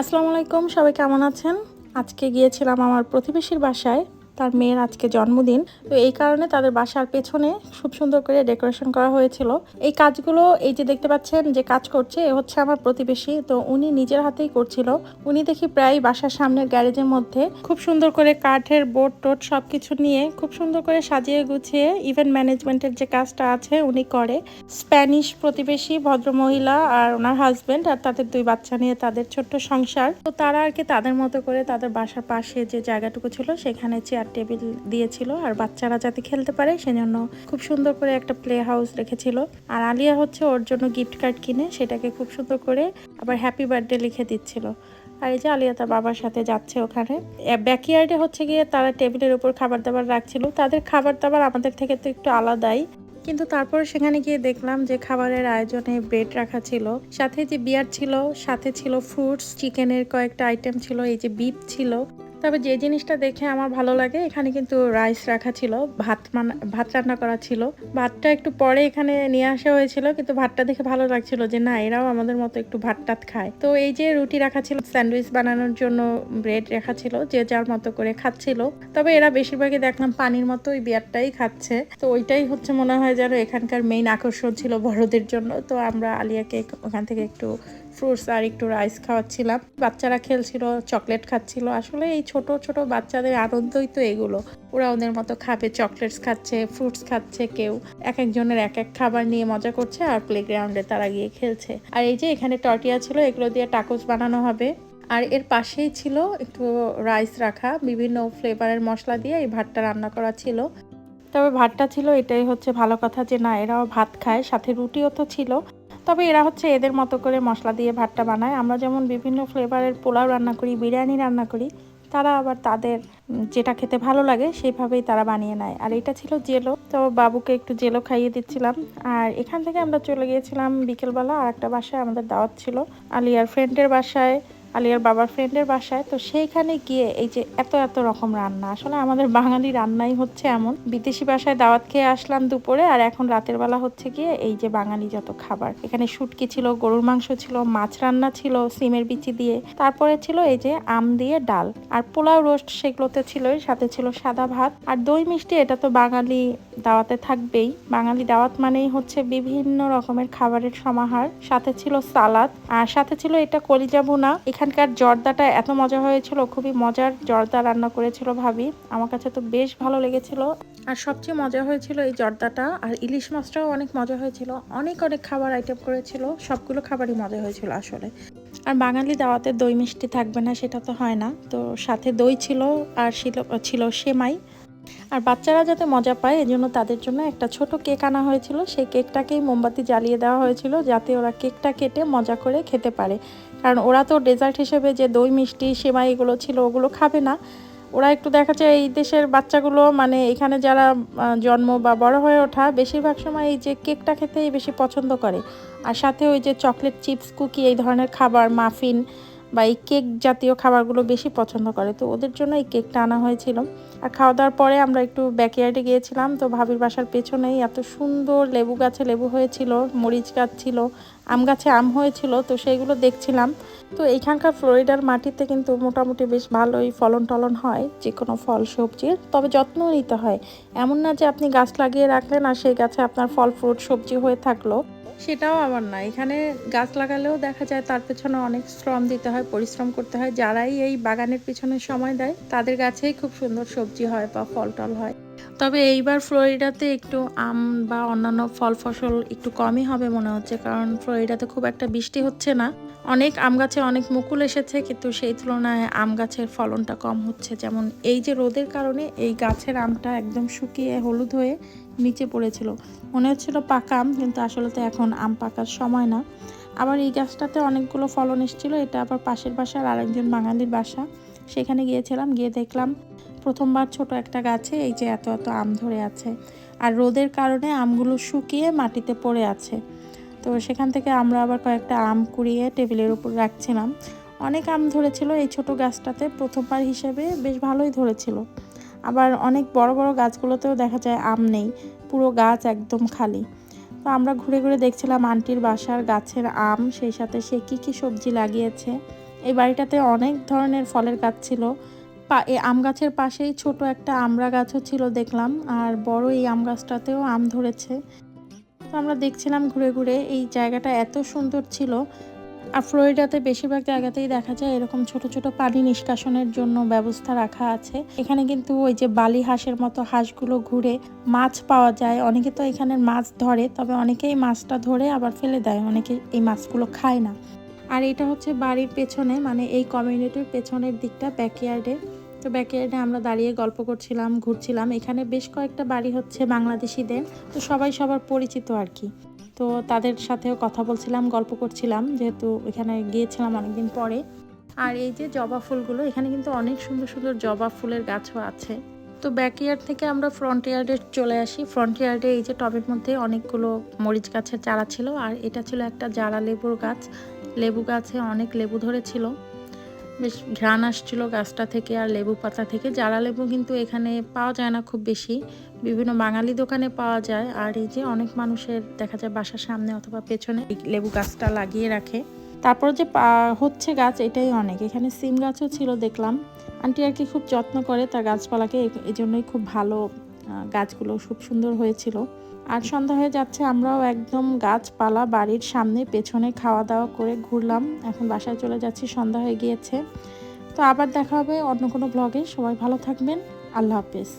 আসসালামু আলাইকুম সবাই কেমন আছেন? আজকে গিয়েছিলাম আমার প্রতিবেশীর বাসায়। তার মেয়ের আজকে জন্মদিন। তো এই কারণে তাদের বাসার পেছনে খুব সুন্দর করে ডেকোরেশন করা হয়েছিল। এই কাজগুলো, এই যে দেখতে পাচ্ছেন যে কাজ করছে, এ হচ্ছে আমার প্রতিবেশী। তো উনি নিজের হাতেই করছিল। উনি দেখি প্রায় বাসার সামনের গ্যারেজের মধ্যে খুব সুন্দর করে কাঠের বোর্ড টোট সবকিছু নিয়ে খুব সুন্দর করে সাজিয়ে গুছিয়ে ইভেন্ট ম্যানেজমেন্টের যে কাজটা আছে উনি করে। স্প্যানিশ প্রতিবেশী, ভদ্রমহিলা আর ওনার হাজবেন্ড আর তাদের দুই বাচ্চা নিয়ে তাদের ছোট্ট সংসার। তো তারা আর কি তাদের মতো করে তাদের বাসার পাশে যে জায়গাটুকু ছিল, সেখানে চেয়ার টেবিল দিয়েছিল আর বাচ্চারা যাতে খেলতে পারে সেজন্য খুব সুন্দর করে একটা প্লে হাউস রেখেছিল। আর আলিয়া হচ্ছে ওর জন্য গিফট কার্ড কিনে সেটাকে খুব সুন্দর করে আবার হ্যাপি বার্থডে লিখে দিচ্ছিল। আর এই যে আলিয়া তার বাবার সাথে যাচ্ছে ওখানে। ব্যাকইয়ার্ডে হচ্ছে গিয়ে তারা টেবিলের উপর খাবার দাবার রাখছিল। তাদের খাবার দাবার আমাদের থেকে তো একটু আলাদাই। কিন্তু তারপর সেখানে গিয়ে দেখলাম যে খাবারের আয়োজনে ব্রেড রাখা ছিল। সাথে যে বিয়ার ছিল, সাথে ছিল ফ্রুটস চিকেনের কয়েকটা আইটেম ছিল, এই যে বিপ ছিল। তবে যে জিনিসটা দেখে আমার ভালো লাগে, এখানে কিন্তু রাইস রাখা ছিল, ভাত মান, ভাত রান্না করা ছিল। ভাতটা একটু পরে এখানে নিয়ে আসা হয়েছিল, কিন্তু ভাতটা দেখে ভালো লাগছিল যে না, এরাও আমাদের মতো একটু ভাত টাত খায়। তো এই যে রুটি রাখা ছিল, স্যান্ডউইচ বানানোর জন্য ব্রেড রাখা ছিল, যে যার মতো করে খাচ্ছিল। তবে এরা বেশিরভাগই দেখলাম পানির মতো ওই বিয়ারটাই খাচ্ছে। তো ওইটাই হচ্ছে মনে হয় যেন এখানকার মেইন আকর্ষণ ছিল বড়দের জন্য। তো আমরা আলিয়াকে ওখান থেকে একটু ফ্রুটস আর একটু রাইস খাওয়াচ্ছিলাম। বাচ্চারা খেলছিল, চকলেট খাচ্ছিল। আসলে এই ছোট ছোট বাচ্চাদের আনন্দই তো এগুলো। ওরা ওদের মতো খাবে, চকলেটস খাচ্ছে, ফ্রুটস খাচ্ছে কেউ। এক একজনের এক এক খাবার নিয়ে মজা করছে আর প্লেগ্রাউন্ডে তারা গিয়ে খেলছে। আর এই যে এখানে টর্টিয়া ছিল, এগুলো দিয়ে টাকোস বানানো হবে। আর এর পাশেই ছিল একটু রাইস রাখা, বিভিন্ন ফ্লেভারের মশলা দিয়ে এই ভাতটা রান্না করা ছিল। তবে ভাতটা ছিল এটাই হচ্ছে ভালো কথা যে না, এরাও ভাত খায়, সাথে রুটিও তো ছিল। তবে এরা হচ্ছে এদের মতো করে মশলা দিয়ে ভাতটা বানায়। আমরা যেমন বিভিন্ন ফ্লেভারের পোলাও রান্না করি, বিরিয়ানি রান্না করি, তারা আবার তাদের যেটা খেতে ভালো লাগে সেইভাবেই তারা বানিয়ে নেয়। আর এটা ছিল জেলো, তো বাবুকে একটু জেলো খাইয়ে দিচ্ছিলাম। আর এখান থেকে আমরা চলে গিয়েছিলাম বিকেলবেলা আর একটা বাসায় আমাদের দাওয়াত ছিল। আলিয়ার ফ্রেন্ডের বাসায়। আলিয়ার বাবার ফ্রেন্ডের বাসায়। তো সেইখানে গিয়ে এই যে এত এত রকম রান্না। আসলে আমাদের বাঙালি রান্নাই হচ্ছে এমন। বিদেশি বাসায় দাওয়াত খেয়ে আসলাম দুপুরে আর এখন রাতের বেলা হচ্ছে গিয়ে এই যে বাঙালি যত খাবার। এখানে শুটকি ছিল, গরুর মাংস ছিল, মাছ রান্না ছিল, সিমের বিচি দিয়ে। তারপরে ছিল এই যে আম দিয়ে ডাল। আর পোলাও রোস্ট সেগুলোতে ছিল সাথে ছিল সাদা ভাত। আর দই মিষ্টি, এটা তো বাঙালি দাওয়াতে থাকবেই। বাঙালি দাওয়াত মানেই হচ্ছে বিভিন্ন রকমের খাবারের সমাহার। সাথে ছিল সালাদ। আর সাথে ছিল এটা কলিজা ভুনা। এখানকার জর্দাটা এত মজা হয়েছিল, খুবই মজার জর্দা রান্না করেছিল ভাবি। আমার কাছে তো বেশ ভালো লেগেছিল। আর সবচেয়ে মজা হয়েছিল এই জর্দাটা, আর ইলিশ মাছটাও অনেক মজা হয়েছিল। অনেক অনেক খাবার আইটেম করেছিল, সবগুলো খাবারই মজা হয়েছিল আসলে। আর বাঙালি দাওয়াতে দই মিষ্টি থাকবে না, সেটা তো হয় না। তো সাথে দই ছিল, আর ছিল ছিল সেমাই। আর বাচ্চারা যাতে মজা পায়, এজন্য তাদের জন্য একটা ছোট কেক আনা হয়েছিল। সেই কেকটাকেই মোমবাতি জ্বালিয়ে দেওয়া হয়েছিল, যাতে ওরা কেকটা কেটে মজা করে খেতে পারে। কারণ ওরা তো ডেজার্ট হিসেবে যে দই, মিষ্টি, সেমাই এগুলো ছিল, ওগুলো খাবে না। ওরা একটু দেখা যায় এই দেশের বাচ্চাগুলো মানে এখানে যারা জন্ম বা বড় হয়ে ওঠা, বেশিরভাগ সময় এই যে কেকটা খেতেই বেশি পছন্দ করে। আর সাথে ওই যে চকলেট চিপস কুকি এই ধরনের খাবার মাফিন বা এই কেক জাতীয় খাবারগুলো বেশি পছন্দ করে। তো ওদের জন্য এই কেকটা আনা হয়েছিল। আর খাওয়া দাওয়ার পরে আমরা একটু ব্যাকইয়ার্ডে গিয়েছিলাম, তো ভাবির বাসার পেছনেই এত সুন্দর লেবু গাছে লেবু হয়েছিল, মরিচ গাছ ছিল আম গাছে আম হয়েছিল, তো সেইগুলো দেখছিলাম। তো এইখানকার ফ্লোরিডার মাটিতে কিন্তু মোটামুটি বেশ ভালোই ফলন টলন হয়, যে কোনো ফল, সবজির। তবে যত্ন নিতে হয়। এমন না যে আপনি গাছ লাগিয়ে রাখলেন আর সেই গাছে আপনার ফল, ফ্রুট, সবজি হয়ে থাকল। সেটাও আবার না। এখানে গাছ লাগালেও দেখা যায় তার পেছনে অনেক শ্রম দিতে হয়, পরিশ্রম করতে হয়। যারাই এই বাগানের পিছনে সময় দেয়, তাদের গাছেই খুব সুন্দর সবজি হয় বা ফল টল হয়। তবে এইবার ফ্লোরিডাতে একটু আম বা অন্যান্য ফল ফসল একটু কমই হবে মনে হচ্ছে, কারণ ফ্লোরিডাতে খুব একটা বৃষ্টি হচ্ছে না। অনেক আম গাছে অনেক মুকুল এসেছে, কিন্তু সেই তুলনায় আম গাছের ফলনটা কম হচ্ছে। যেমন এই যে রোদের কারণে এই গাছের আমটা একদম শুকিয়ে হলুদ হয়ে নিচে পড়েছিল। মনে হচ্ছিল পাকা আম, কিন্তু আসলে তো এখন আম পাকার সময় না। আবার এই গাছটাতে অনেকগুলো ফলন এসেছিল, এটা আবার পাশের বাসার আরেকজন বাঙালির বাসা। সেখানে গিয়েছিলাম, গিয়ে দেখলাম প্রথমবার ছোট একটা গাছে এই যে এত এত আম ধরে আছে। আর রোদের কারণে আমগুলো শুকিয়ে মাটিতে পড়ে আছে। তো সেখান থেকে আমরা আবার কয়েকটা আম কুড়িয়ে টেবিলের উপর রাখছিলাম। অনেক আম ধরেছিল এই ছোট গাছটাতে, প্রথমবার হিসেবে বেশ ভালোই ধরেছিল। আবার অনেক বড় বড় গাছগুলোতেও দেখা যায় আম নেই, পুরো গাছ একদম খালি। তো আমরা ঘুরে ঘুরে দেখছিলাম আন্টির বাসার গাছের আম, সেই সাথে সে কী কী সবজি লাগিয়েছে। এই বাড়িটাতে অনেক ধরনের ফলের গাছ ছিল। আম গাছের পাশেই ছোট একটা আমড়া গাছও ছিল দেখলাম, আর বড় এই আম গাছটাতেও আম ধরেছে। তো আমরা দেখছিলাম ঘুরে ঘুরে এই জায়গাটা এত সুন্দর ছিল, আর ফ্লোরিডাতে বেশিরভাগ জায়গাতেই দেখা যায় এরকম ছোট ছোট পানি নিষ্কাশনের জন্য ব্যবস্থা রাখা আছে। এখানে কিন্তু ওই যে বালি হাঁসের মতো হাঁসগুলো ঘুরে মাছ পাওয়া যায়। অনেকে তো এখানে মাছ ধরে, তবে অনেকেই মাছটা ধরে আবার ফেলে দেয়, অনেকে এই মাছগুলো খায় না। আর এটা হচ্ছে বাড়ির পেছনে মানে এই কমিউনিটির পেছনের দিকটা ব্যাকইয়ার্ডে। তো ব্যাকইয়ার্ডে আমরা দাঁড়িয়ে গল্প করছিলাম, ঘুরছিলাম। এখানে বেশ কয়েকটা বাড়ি হচ্ছে বাংলাদেশিদের। তো সবাই সবার পরিচিত আর কি। তো তাদের সাথেও কথা বলছিলাম, গল্প করছিলাম, যেহেতু এখানে গিয়েছিলাম অনেকদিন পরে। আর এই যে জবা ফুলগুলো, এখানে কিন্তু অনেক সুন্দর সুন্দর জবা ফুলের গাছও আছে। তো ব্যাকইয়ার্ড থেকে আমরা ফ্রন্ট ইয়ার্ডে চলে আসি। ফ্রন্ট ইয়ার্ডে এই যে টবের মধ্যে অনেকগুলো মরিচ গাছের চারা ছিল। আর এটা ছিল একটা জারা লেবুর গাছ। লেবু গাছে অনেক লেবু ধরেছিল। বেশ ঘ্রাণ আসছিল গাছটা থেকে আর লেবু পাতা থেকে। জারা লেবু কিন্তু এখানে পাওয়া যায় না খুব বেশি। বিভিন্ন বাঙালি দোকানে পাওয়া যায়। আর এই যে অনেক মানুষের দেখা যায় বাসার সামনে অথবা পেছনে লেবু গাছটা লাগিয়ে রাখে। তারপর যে হচ্ছে গাছ এটাই অনেক। এখানে সিম গাছও ছিল দেখলাম। আন্টি আর কি খুব যত্ন করে তার গাছপালাকে। এই জন্যই খুব ভালো গাছগুলো খুব সুন্দর হয়েছিল। আর সন্ধ্যা হয়ে যাচ্ছে, আমরাও একদম গাছপালা বাড়ির সামনে পেছনে খাওয়া দাওয়া করে ঘুরলাম। এখন বাসায় চলে যাচ্ছি, সন্ধ্যা হয়ে গিয়েছে। তো আবার দেখা হবে অন্য কোনো ব্লগে সবাই ভালো থাকবেন। আল্লাহ হাফেজ।